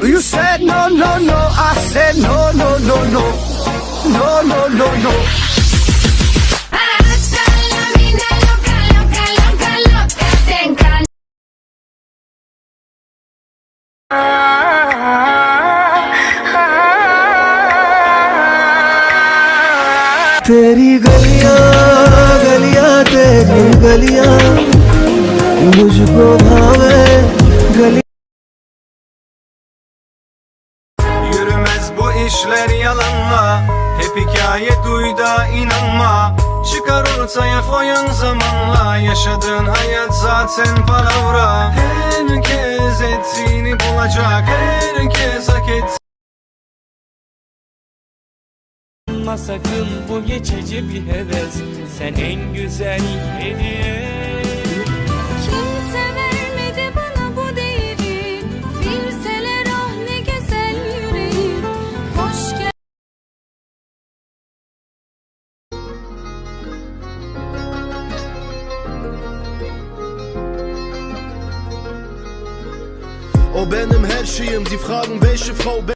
You said no, no, no. I said no, no, no, no. No, no, no, no. Hasta la vida loca, loca, loca, loca, te encanta. तेरी गलियां गलियां तेरी गलियां मुझको भावे İşler yalanla Hep hikaye duy inanma. Çıkar ortaya foyun zamanla Yaşadığın hayat zaten palavra. Herkes ettiğini bulacak Herkes hak et sakın bu geçici bir heves. Sen en güzel hediye benim her şeyim, sie fragen welche Frau be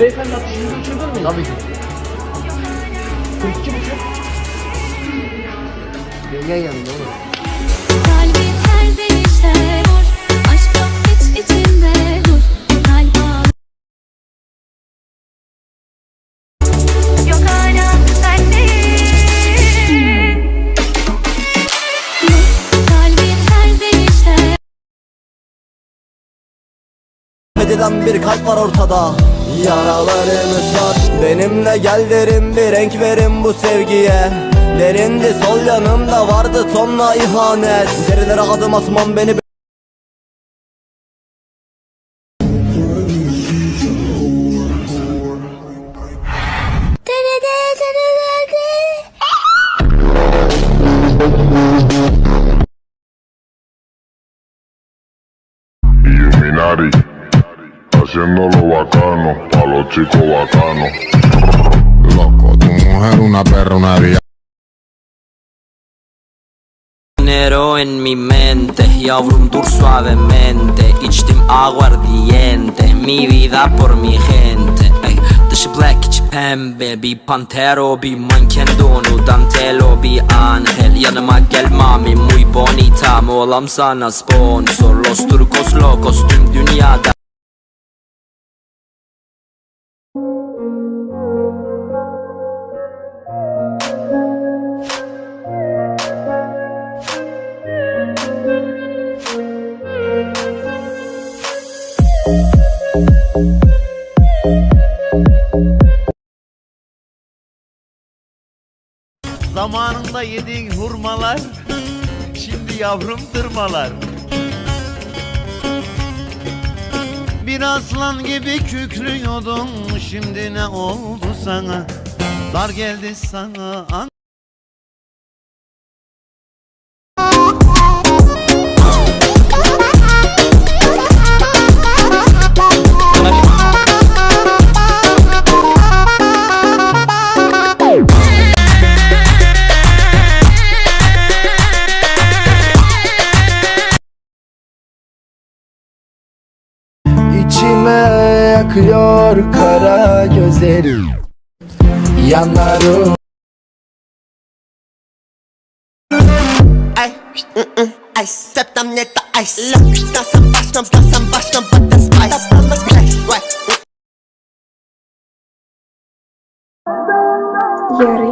Beyefendi atışınızı uçurdun mu? Tabii ki. 42 buçuk. Yengen yanında oğlum. Kalbi ters değişler vur Aşk yok hiç içinde Edilen bir kalp var ortada. Yaralarını sar Benimle gel derin bir renk verin bu sevgiye. Derindi sol yanımda vardı tonla ihanet. Derilere adım atmam beni haciéndolo bacano, pa' los chicos bacanos. Loco, tu mujer una perra, una vía. Dinero en mi mente, yavrum dur suavemente İçtim aguardiente, mi vida por mi gente Ey, Dışı black içi pembe, bir pantero, bir manken donu Dantelo, bir angel, yanıma gel mami Muy bonita, olam sana sponsor Los turcos locos tüm dünyada Zamanında yediğin hurmalar Şimdi yavrum tırmalar. Bir aslan gibi kükrüyordun Şimdi ne oldu sana? Dar geldi sana yakıyor kara gözlerim Yanarım Ay, ay, septam neta ice Nasıl başlam, nasıl başlam, but the spice Right. Doymadım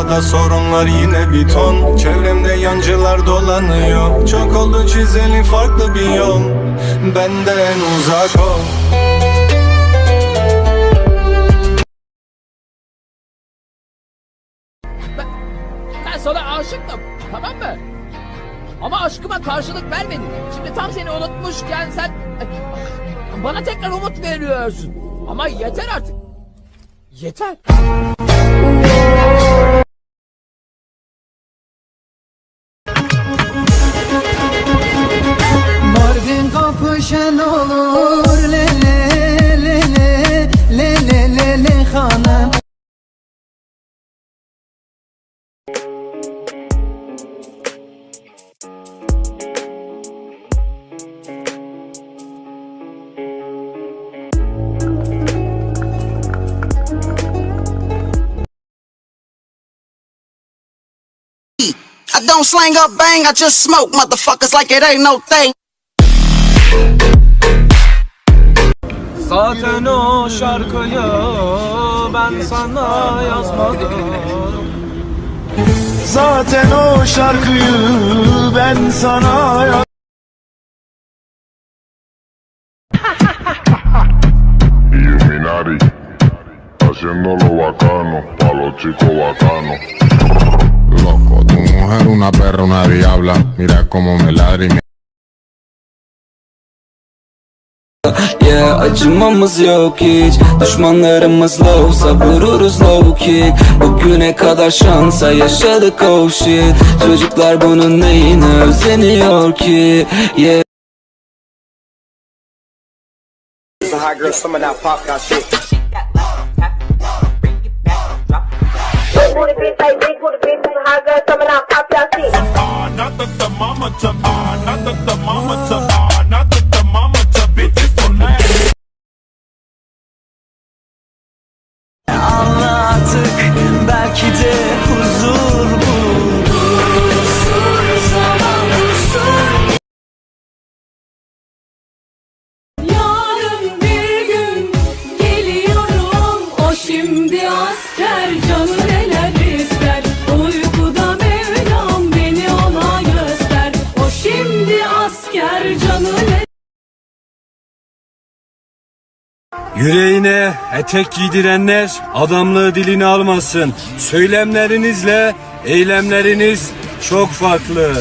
Kafada sorunlar yine bir ton Çevremde yancılar dolanıyor Çok oldu çizeli farklı bir yol Benden uzak ol Ben sana aşıktım tamam mı? Ama aşkıma karşılık vermedin. Şimdi tam seni unutmuşken sen bana tekrar umut veriyorsun. Ama yeter artık. Yeter. Olur le le le le le le le le hanım I don't slang up bang, I just smoke motherfuckers like it ain't no thing. Zaten o şarkıyı ben sana yazmadım Zaten o şarkıyı ben sana Illuminati, haciendo lo bacano, pa' los chicos bacanos. Loco, tu mujer una perra, una diabla, mira cómo me ladra y me Yeah acımamız yok hiç. Düşmanlarımızla olsa vururuz low kick Bugüne kadar şansa yaşadık oh shit. Çocuklar bunun neyine özeniyor ki? Yeah. Not the thermometer, uh, not the thermometer, not the belki de Yüreğine etek giydirenler adamlığı dilini almasın. Söylemlerinizle eylemleriniz çok farklı.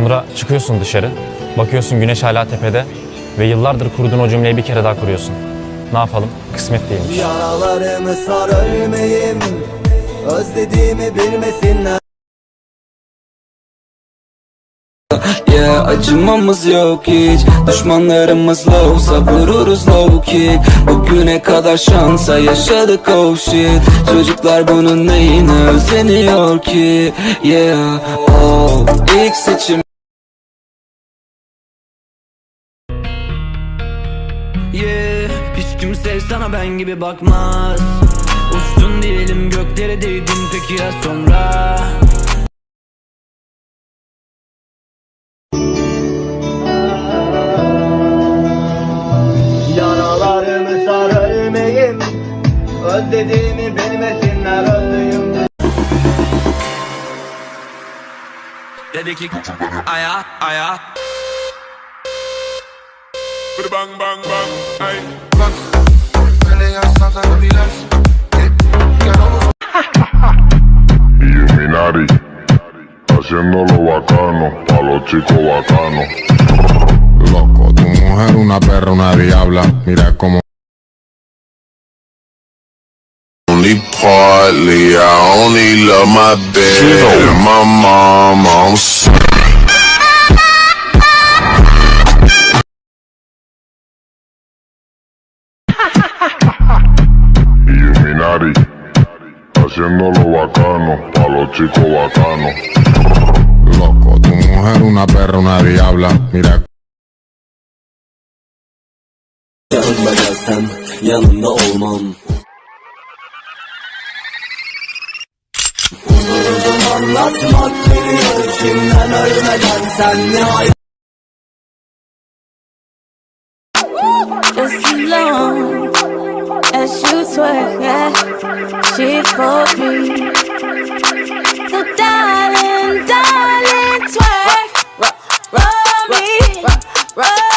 Sonra çıkıyorsun dışarı, bakıyorsun güneş hala tepede ve yıllardır kurduğun o cümleyi bir kere daha kuruyorsun. Ne yapalım? Kısmet değilmiş. Yaralarımı sar ölmeyeyim Özlediğimi bilmesinler Yeah acımamız yok hiç Düşmanlarımızla olsa vururuz low kick Bugüne kadar şansa yaşadık oh shit Çocuklar bunun neyine özeniyor ki Yeah oh ilk seçim kimse sana ben gibi bakmaz. Uçtun diyelim göklere değdin peki ya sonra? Yaralarımı sar ölmeyeyim Özlediğimi bilmesinler öldüğüm Dedi ki aya aya. Bang bang bang, ay. Illuminati, haciendo lo bacano, pa' los chicos bacanos. Loco, tu mujer una perra, una diabla, mira cómo Only partly, I only love my bed and my mom. I'm sorry. Haciéndolo bacano, pa' los chicos bacanos. Loco, tu mujer una perra, una diabla, mira gelsem yanında olmam Uzun anlatmak geliyor içimden ölmeden sen ne ay Just long as you twerk, yeah. She for me. So darling, darling, twerk, roll me, roll.